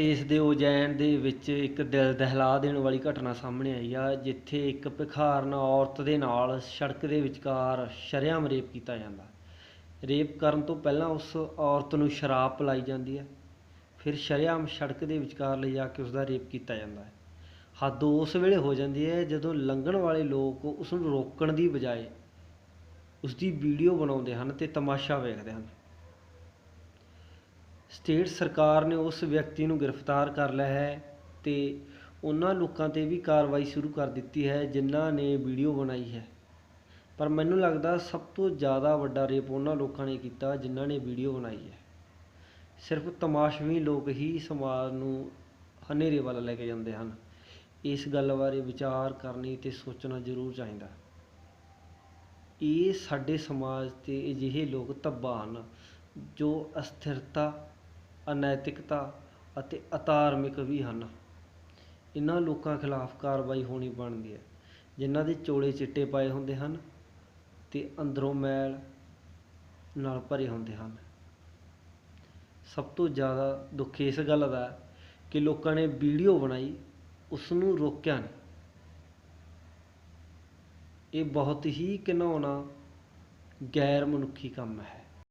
ਪ੍ਰਦੇਸ਼ ਦੇ ਉਜੈਨ ਦੇ ਵਿੱਚ ਇੱਕ ਦਿਲ ਦਹਿਲਾ ਦੇਣ ਵਾਲੀ ਘਟਨਾ ਸਾਹਮਣੇ ਆਈ ਆ, ਜਿੱਥੇ ਇੱਕ ਭਿਖਾਰਨ ਔਰਤ ਦੇ ਨਾਲ ਸੜਕ ਦੇ ਵਿਚਕਾਰ ਸ਼ਰੇਆਮ ਰੇਪ ਕੀਤਾ ਜਾਂਦਾ। ਰੇਪ ਕਰਨ ਤੋਂ ਪਹਿਲਾਂ ਉਸ ਔਰਤ ਨੂੰ ਸ਼ਰਾਬ ਪਿਲਾਈ ਜਾਂਦੀ ਹੈ, ਫਿਰ ਸ਼ਰੇਆਮ ਸੜਕ ਦੇ ਵਿਚਕਾਰ ਲਿਜਾ ਕੇ ਉਸ ਦਾ ਰੇਪ ਕੀਤਾ ਜਾਂਦਾ ਹੈ। ਹੱਦ ਉਸ ਵੇਲੇ ਹੋ ਜਾਂਦੀ ਹੈ ਜਦੋਂ ਲੰਘਣ ਵਾਲੇ ਲੋਕ ਉਸ ਨੂੰ ਰੋਕਣ ਦੀ ਬਜਾਏ ਉਸ ਦੀ ਵੀਡੀਓ ਬਣਾਉਂਦੇ ਹਨ ਤੇ ਤਮਾਸ਼ਾ ਵੇਖਦੇ ਹਨ। ਸਟੇਟ ਸਰਕਾਰ ਨੇ ਉਸ ਵਿਅਕਤੀ ਨੂੰ ਗ੍ਰਿਫਤਾਰ ਕਰ ਲਿਆ ਹੈ ਅਤੇ ਉਹਨਾਂ ਲੋਕਾਂ ਤੇ ਵੀ ਕਾਰਵਾਈ ਸ਼ੁਰੂ ਕਰ ਦਿੱਤੀ ਹੈ, ਜਿਨ੍ਹਾਂ ਨੇ ਵੀਡੀਓ ਬਣਾਈ ਹੈ। ਪਰ ਮੈਨੂੰ ਲੱਗਦਾ ਸਭ ਤੋਂ ਜ਼ਿਆਦਾ ਵੱਡਾ ਰੇਪ ਉਹਨਾਂ ਲੋਕਾਂ ਨੇ ਕੀਤਾ, ਜਿਨ੍ਹਾਂ ਨੇ ਵੀਡੀਓ ਬਣਾਈ ਹੈ। ਸਿਰਫ ਤਮਾਸ਼ਵੀ ਲੋਕ ਹੀ ਸਮਾਜ ਨੂੰ ਹਨੇਰੇ ਵੱਲ ਲੈ ਕੇ ਜਾਂਦੇ ਹਨ। ਇਸ ਗੱਲ ਬਾਰੇ ਵਿਚਾਰ ਕਰਨੀ ਤੇ ਸੋਚਣਾ ਜ਼ਰੂਰ ਚਾਹੀਦਾ। ਇਹ ਸਾਡੇ ਸਮਾਜ ਤੇ ਅਜਿਹੇ ਲੋਕ ਧੱਬਾ ਹਨ, ਜੋ ਅਸਥਿਰਤਾ ਅਨੈਤਿਕਤਾ ਅਤੇ ਅਧਾਰਮਿਕ ਵੀ ਹਨ। ਇਹਨਾਂ ਲੋਕਾਂ ਖਿਲਾਫ ਕਾਰਵਾਈ ਹੋਣੀ ਬਣਦੀ ਹੈ। ਜਿਨ੍ਹਾਂ ਦੇ ਚੋਲੇ ਚਿੱਟੇ ਪਾਏ ਹੁੰਦੇ ਹਨ ਤੇ ਅੰਦਰੋਂ ਮੈਲ ਨਾਲ ਭਰੇ ਹੁੰਦੇ ਹਨ। ਸਭ ਤੋਂ ਜ਼ਿਆਦਾ ਦੁੱਖ ਇਸ ਗੱਲ ਦਾ ਕਿ ਲੋਕਾਂ ਨੇ ਵੀਡੀਓ ਬਣਾਈ ਉਸ ਨੂੰ ਰੋਕਿਆ ਨਹੀਂ। ਇਹ ਬਹੁਤ ਹੀ ਘਿਨਾਉਣਾ ਗੈਰ ਮਨੁੱਖੀ ਕੰਮ ਹੈ।